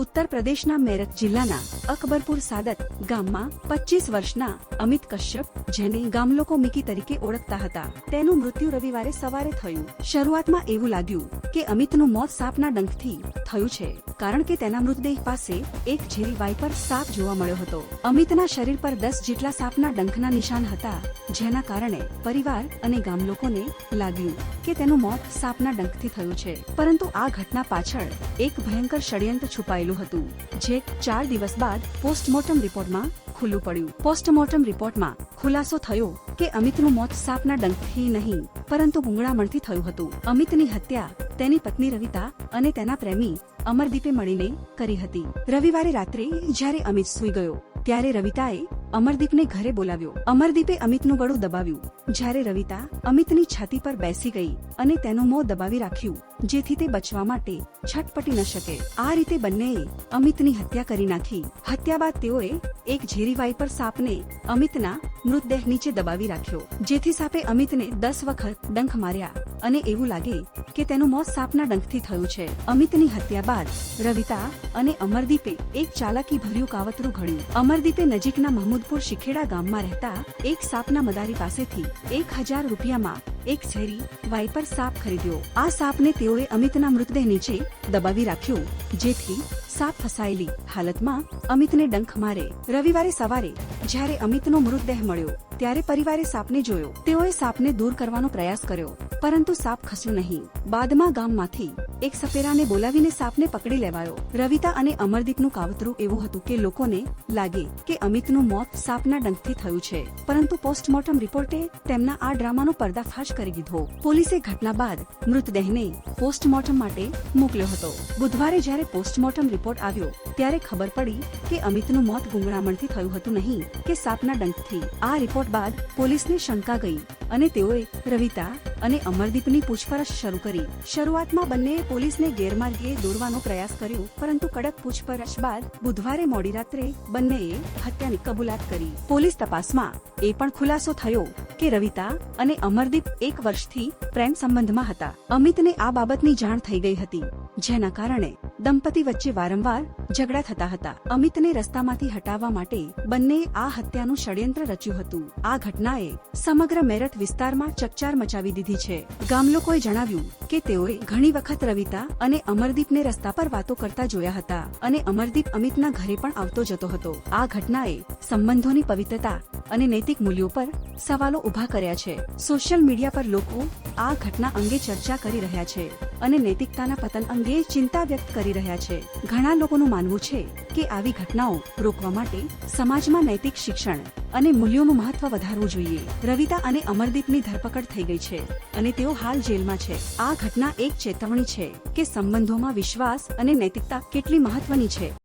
ઉત્તર પ્રદેશના મેરઠ જિલ્લાના અકબરપુર સાદત ગામમાં પચીસ વર્ષના અમિત કશ્યપ, જેને ગામલોકો મિકી તરીકે ઓળખતા હતા. તેનું મૃત્યુ રવિવારે સવારે થયું. શરૂઆતમાં એવું લાગ્યું કે અમિતનું મોત સાપના ડંખથી થયું છે, કારણ કે તેના મૃતદેહ પાસે એક ઝેરી વાઇપર સાપ જોવા મળ્યો હતો. અમિતના શરીર પર દસ જેટલા સાપના ડંખના નિશાન હતા, જેના કારણે પરિવાર અને ગામ લોકોને લાગ્યું કે તેનું મોત સાપના ડંખથી થયું છે. પરંતુ આ ઘટના પાછળ એક ભયંકર ષડયંત્ર છુપાયેલું હતું, જે ચાર દિવસ બાદ પોસ્ટમોર્ટમ રિપોર્ટમાં ખુલ્લું પડ્યું. પોસ્ટમોર્ટમ રિપોર્ટમાં ખુલાસો થયો કે અમિતનું મોત સાપના ડંખથી નહીં, પરંતુ ગુંગળામણથી થયું હતું. અમિતની હત્યા તેની પત્ની રવિતા અને તેના પ્રેમી અમરદીપે મળીને કરી હતી. રવિવારે રાત્રે જ્યારે અમિત સૂઈ ગયો, ત્યારે રવિતાએ અમરદીપને ઘરે બોલાવ્યો. અમરદીપે અમિતનું ગળું દબાવ્યું. જ્યારે રવિતા અમિતની છાતી પર બેસી ગઈ અને તેનું મોં દબાવી રાખ્યું, જેથી તે બચવા માટે છટપટી ન શકે. આ રીતે બંનેએ અમિતની હત્યા કરી નાખી. હત્યા બાદ તેઓએ એક ઝેરીવાય પર સાપને અમિતના મૃતદેહ નીચે દબાવી રાખ્યો, જેથી સાપે અમિતને દસ વખત ડંખ માર્યા. અને એવું લાગે કે તેનું મોત સાપના ડંખથી થયું છે. અમિતની હત્યા બાદ રવિતા અને અમરદીપે એક ચાલાકી ભર્યું કાવતરું ઘડ્યું. અમરદીપે નજીકના મહમૂદપુર શિખેડા ગામમાં રહેતા એક સાપના મદારી પાસેથી એક હજાર રૂપિયામાં એક ઝેરી વાઇપર સાપ ખરીદ્યો. આ સાપને તેઓએ અમિતના મૃતદેહ નીચે દબાવી રાખ્યો, જેથી સાપ ફસાયેલી હાલતમાં અમિતને ડંખ મારે. રવિવારે સવારે જ્યારે અમિતનો મૃતદેહ મળ્યો, ત્યારે પરિવારે સાપને જોયો. તેઓએ સાપને દૂર કરવાનો પ્રયાસ કર્યો, પરંતુ સાપ ખસ્યો નહીં. બાદમાં ગામમાંથી એક સપેરાને બોલાવીને સાપને પકડી લેવાયો. રવિતા અને અમરદીપનું કાવતરું એવું હતું કે લોકોને લાગે કે અમિતનું મોત સાપના ડંખથી થયું છે. પરંતુ પોસ્ટમોર્ટમ રિપોર્ટે તેમના આ ડ્રામાનો પર્દાફાશ કરી દીધો. પોલીસે ઘટના બાદ મૃતદેહને પોસ્ટમોર્ટમ માટે મોકલ્યો હતો. બુધવારે જ્યારે પોસ્ટમોર્ટમ રિપોર્ટ આવ્યો, ત્યારે ખબર પડી કે અમિતનું મોત ગુંગળામણથી થયું હતું નહીં, કે સાપના ડંખથી. આ રિપોર્ટ બાદ પોલીસને શંકા ગઈ અને તેઓએ રવિતા અને અમરદીપની પૂછપરછ શરૂ કરી. શરૂઆતમાં બંનેએ પોલીસને ગેરમાર્ગે દોરવાનો પ્રયાસ કર્યો, પરંતુ કડક પૂછપરછ બાદ બુધવારે મોડી રાત્રે બંનેએ હત્યાની કબૂલાત કરી. પોલીસ તપાસમાં એ પણ ખુલાસો થયો કે રવિતા અને અમરદીપ એક વર્ષથી પ્રેમ સંબંધમાં હતા. અમિતને આ બાબતની જાણ થઈ ગઈ હતી, જેના કારણે દંપતી વચ્ચે વારંવાર ઝઘડા થતા હતા. અમિતને રસ્તામાંથી હટાવવા માટે બંને આ હત્યાનું ષડયંત્ર રચ્યું હતું. આ ઘટનાએ સમગ્ર મેરઠ વિસ્તારમાં ચકચાર મચાવી દીધી છે. ગામલોકોએ જણાવ્યું કે તેઓએ ઘણી વખત રવિતા અને અમરદીપને રસ્તા પર વાતો કરતા જોયા હતા અને અમરદીપ અમિતના ઘરે પણ આવતો જતો હતો. આ ઘટનાએ સંબંધોની પવિત્રતા અને નૈતિક મૂલ્યો પર સવાલો ઊભા કર્યા છે. સોશિયલ મીડિયા પર લોકો આ ઘટના અંગે ચર્ચા કરી રહ્યા છે અને નૈતિકતાના પતન અંગે ચિંતા વ્યક્ત કરી રહ્યા છે. ઘણા લોકોનું માનવું છે કે આવી ઘટનાઓ રોકવા માટે સમાજમાં નૈતિક શિક્ષણ અને મૂલ્યોનું મહત્વ વધારવું જોઈએ. રવિતા અને અમરદીપની ધરપકડ થઈ ગઈ છે અને તેઓ હાલ જેલમાં છે. આ ઘટના એક ચેતવણી છે કે સંબંધોમાં વિશ્વાસ અને નૈતિકતા કેટલી મહત્વની છે.